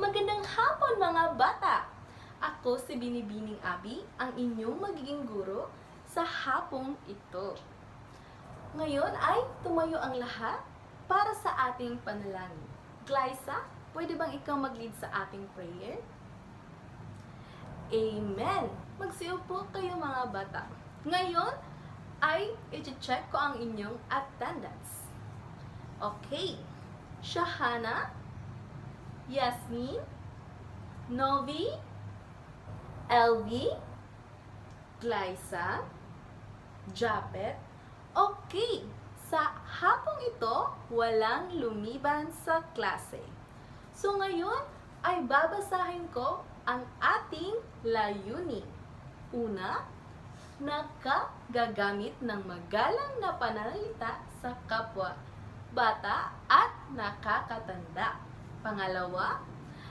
Magandang hapon mga bata! Ako si Binibining Abi, ang inyong magiging guro sa hapong ito. Ngayon ay tumayo ang lahat para sa ating panalangin. Glyza, pwede bang ikaw mag-lead sa ating prayer? Amen! Magsiupo kayo mga bata. Ngayon ay i-check ko ang inyong attendance. Okay. Shahana, Yasmin, Novi, LV, Glyza, Japet. Okay, sa hapong ito, walang lumiban sa klase. So ngayon ay babasahin ko ang ating layunin. Una, nakagagamit ng magalang na pananalita sa kapwa, bata at nakakatanda. Pangalawa,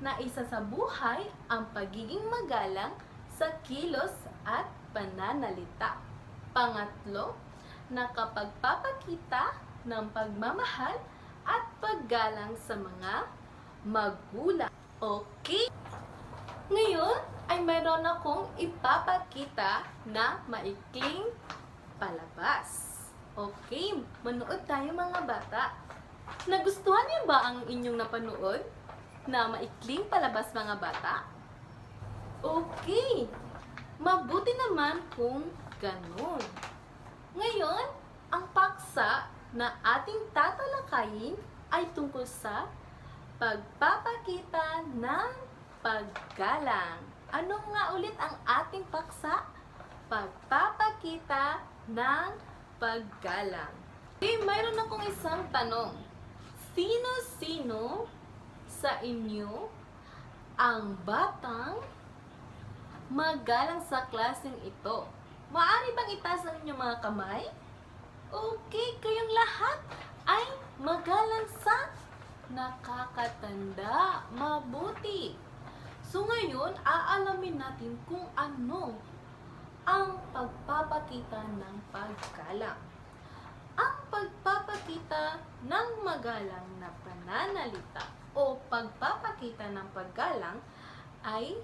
na isa sa buhay ang pagiging magalang sa kilos at pananalita. Pangatlo, nakapagpapakita ng pagmamahal at paggalang sa mga magulang. Okay? Ngayon ay mayroon akong ipapakita na maikling palabas. Okay, manood tayo mga bata. Nagustuhan niyo ba ang inyong napanood na maikling palabas mga bata? Okay, mabuti naman kung ganun. Ngayon, ang paksa na ating tatalakayin ay tungkol sa pagpapakita ng paggalang. Ano nga ulit ang ating paksa? Pagpapakita ng paggalang. Okay, mayroon akong isang tanong. Sino-sino sa inyo ang batang magalang sa klaseng ito? Maari bang itaas ang inyong mga kamay? Okay, kayong lahat ay magalang sa nakakatanda. Mabuti. So ngayon, aalamin natin kung ano ang pagpapakita ng paggalang. Pagpapakita ng magalang na pananalita o pagpapakita ng paggalang ay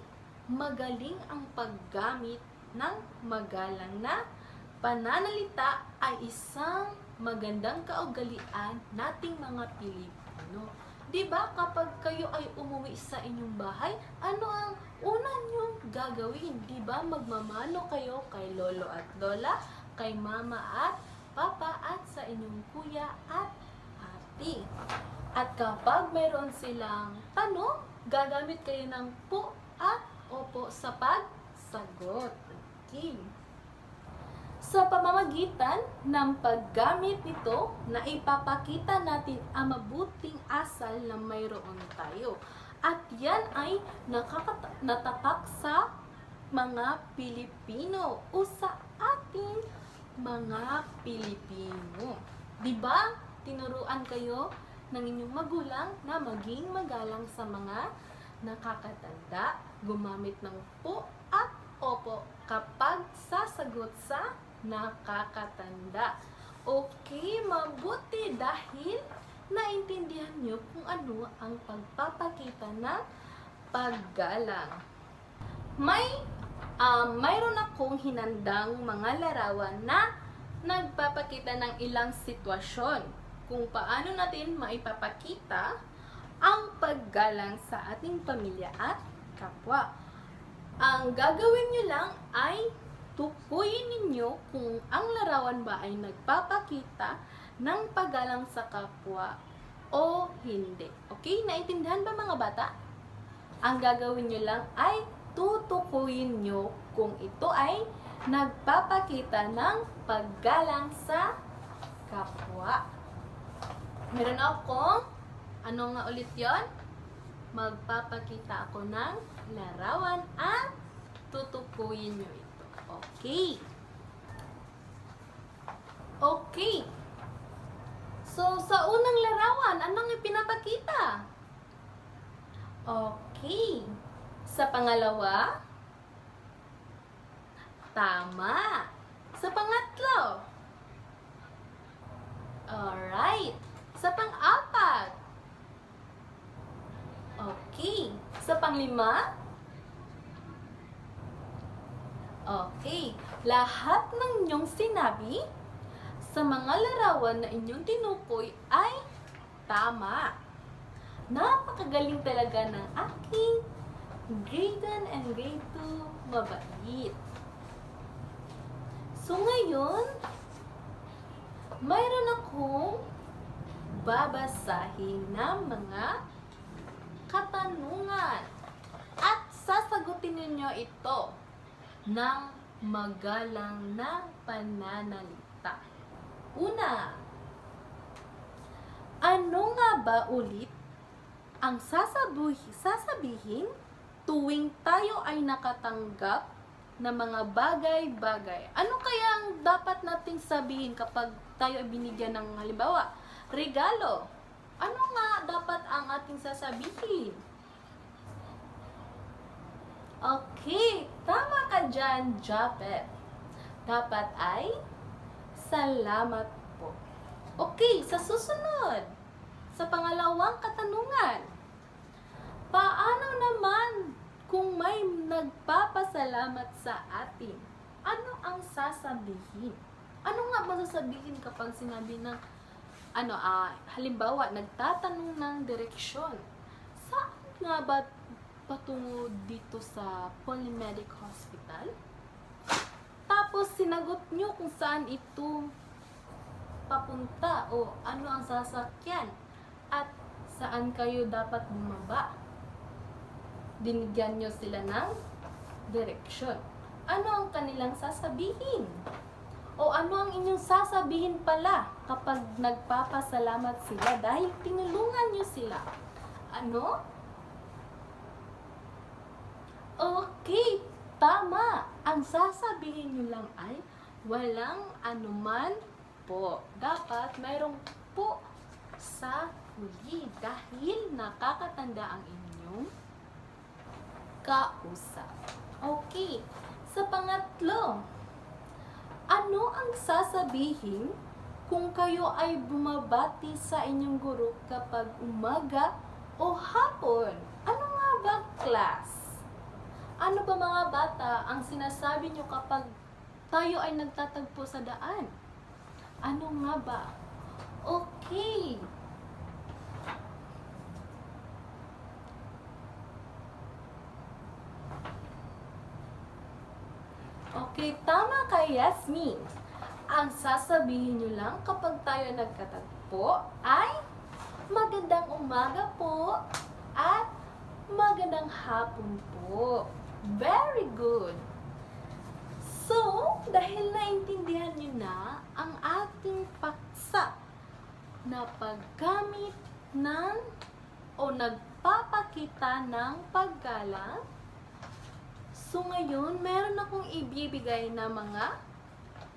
magaling ang paggamit ng magalang na pananalita ay isang magandang kaugalian nating mga Pilipino. 'Di ba kapag kayo ay umuwi sa inyong bahay, ano ang una niyong gagawin? 'Di ba magmamano kayo kay lolo at lola, kay mama at papa at sa inyong kuya at ate. At kapag mayroon silang tanong, gagamit kayo ng po at opo sa pagsagot. Okay. Sa pamamagitan ng paggamit nito, na ipapakita natin ang mabuting asal na mayroon tayo. At yan ay natatak sa mga Pilipino o sa ating mga Pilipino. Di ba? Tinuruan kayo ng inyong magulang na maging magalang sa mga nakakatanda, gumamit ng po at opo kapag sasagot sa nakakatanda. Okay, mabuti dahil naintindihan nyo kung ano ang pagpapakita ng paggalang. May um, mayroon akong hinandang mga larawan na nagpapakita ng ilang sitwasyon kung paano natin maipapakita ang paggalang sa ating pamilya at kapwa. Ang gagawin nyo lang ay tukuyin ninyo kung ang larawan ba ay nagpapakita ng paggalang sa kapwa o hindi. Okay? Naintindihan ba mga bata? Ang gagawin nyo lang ay tutukuyin nyo kung ito ay nagpapakita ng paggalang sa kapwa. Meron akong, ano nga ulit yon? Magpapakita ako ng larawan at tutukuyin nyo ito. Okay. Okay. So, sa unang larawan, anong ipinapakita? Okay. Sa pangalawa, tama. Sa pangatlo, alright. Sa pang-apat, okay. Sa panglima, Okay, lahat ng inyong sinabi sa mga larawan na inyong tinukoy ay tama. Napakagaling talaga ng aking grade 1 and grade 2 mabait. So ngayon, mayroon akong babasahin na mga katanungan at sasagutin ninyo ito ng magalang na pananalita. Una, ano nga ba ulit ang sasabuhi, sasabihin tuwing tayo ay nakatanggap ng mga bagay-bagay? Ano kaya ang dapat nating sabihin kapag tayo ay binigyan ng halimbawa, regalo? Ano nga dapat ang ating sasabihin? Okay, tama ka dyan, Japet. Dapat ay salamat po. Okay, sa susunod, sa pangalawang katanungan, paano naman kung may nagpapasalamat sa atin? Ano ang sasabihin? Ano nga ba sasabihin kapag sinabi ng ano ah halimbawa nagtatanong ng direksyon? Saan nga ba patungo dito sa Polymedic Hospital? Tapos sinagot nyo kung saan ito papunta o ano ang sasakyan at saan kayo dapat bumaba. Binigyan nyo sila ng direksyon. Ano ang kanilang sasabihin? O ano ang inyong sasabihin pala kapag nagpapasalamat sila dahil tinulungan nyo sila? Ano? Okay, tama. Ang sasabihin nyo lang ay walang anuman po. Dapat mayroong po sa huli dahil nakakatanda ang inyong kausap. Okay, sa pangatlo, ano ang sasabihin kung kayo ay bumabati sa inyong guro kapag umaga o hapon? Ano nga ba, class? Ano ba mga bata ang sinasabi nyo kapag tayo ay nagtatagpo sa daan? Ano nga ba? Okay. Okay, tama ka, Yasmin. Ang sasabihin nyo lang kapag tayo nagkatagpo ay magandang umaga po at magandang hapon po. Very good. So, dahil naintindihan nyo na ang ating paksa na paggamit ng o nagpapakita ng paggalang, so ngayon, meron akong ibibigay na mga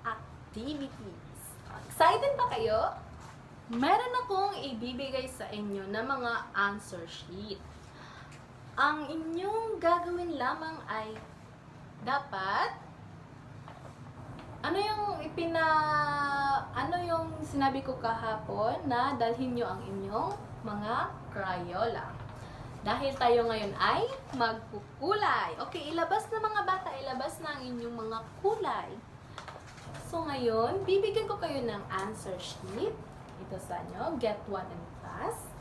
activities. Excited ba kayo? Meron akong ibibigay sa inyo na mga answer sheet. Ang inyong gagawin lamang ay dapat ano yung ipina ano yung sinabi ko kahapon na dalhin nyo ang inyong mga Crayola. Dahil tayo ngayon ay magkukulay. Okay, ilabas na mga bata, ilabas na ang inyong mga kulay. So ngayon, bibigyan ko kayo ng answer sheet. Ito sa inyo, get one and pass.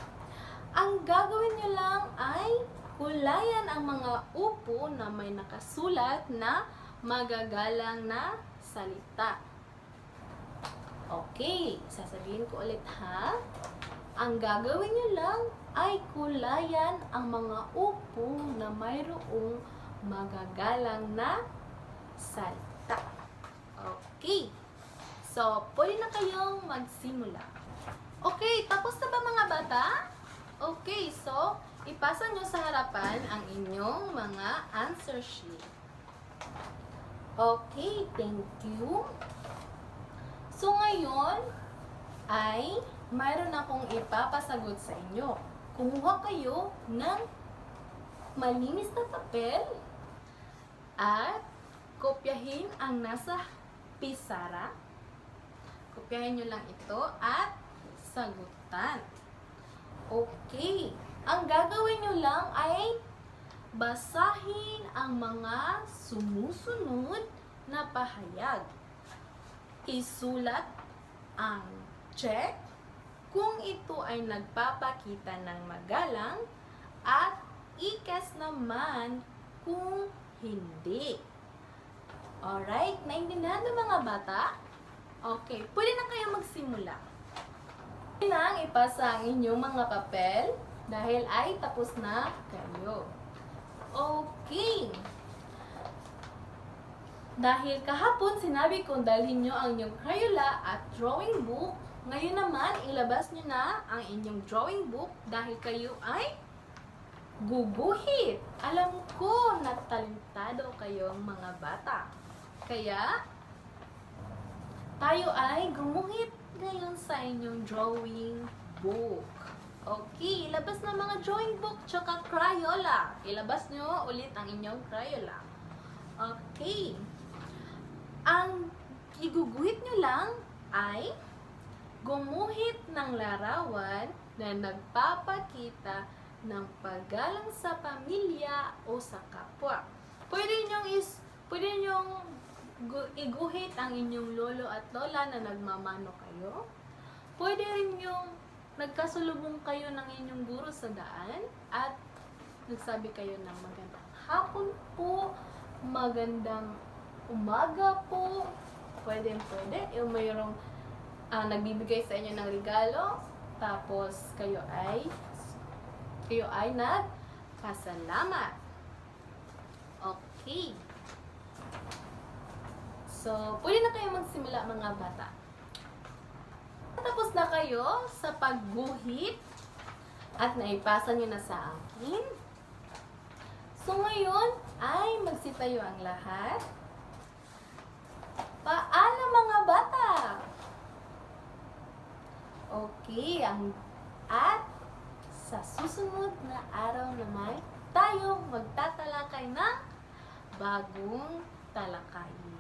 Ang gagawin nyo lang ay kulayan ang mga upo na may nakasulat na magagalang na salita. Okay, sasabihin ko ulit ha. Ang gagawin nyo lang ay kulayan ang mga upo na mayroong magagalang na salita. Okay. So, pwede na kayong magsimula. Okay, tapos na ba mga bata? Okay, so, ipasa nyo sa harapan ang inyong mga answer sheet. Okay, thank you. So, ngayon, ay mayroon akong ipapasagot sa inyo. Kumuha kayo ng malinis na papel at kopyahin ang nasa pisara. Kopyahin nyo lang ito at sagutan. Okay. Ang gagawin nyo lang ay basahin ang mga sumusunod na pahayag. Isulat ang check kung ito ay nagpapakita ng magalang at ikas naman kung hindi. Alright, naintindihan ng mga bata? Okay, pwede na kayo magsimula. Pwede nang ipasa ang inyong mga papel dahil ay tapos na kayo. Okay. Dahil kahapon sinabi kong dalhin nyo ang inyong Crayola at drawing book, ngayon naman ilabas nyo na ang inyong drawing book dahil kayo ay guguhit. Alam ko na talentado kayong mga bata. Kaya, tayo ay gumuhit ngayon sa inyong drawing book. Okay, ilabas na mga drawing book tsaka Crayola. Ilabas nyo ulit ang inyong Crayola. Okay. Ang iguguhit nyo lang ay gumuhit ng larawan na nagpapakita ng paggalang sa pamilya o sa kapwa. Pwede nyong is pwede nyong gu- iguhit ang inyong lolo at lola na nagmamano kayo. Pwede rin yung nagkasulubong kayo ng inyong guro sa daan at nagsabi kayo ng magandang hapon po, magandang umaga po. Pwede, pwede. Yung mayroong ah, nagbibigay sa inyo ng regalo, tapos kayo ay kayo ay nagpasalamat. Okay. So, pwede na kayo magsimula mga bata. Tapos na kayo sa pagguhit at naipasa nyo na sa akin. So, ngayon ay magsitayo ang lahat. Paano mga bata? Okay, ang at sa susunod na araw naman, tayo magtatalakay ng bagong talakayin.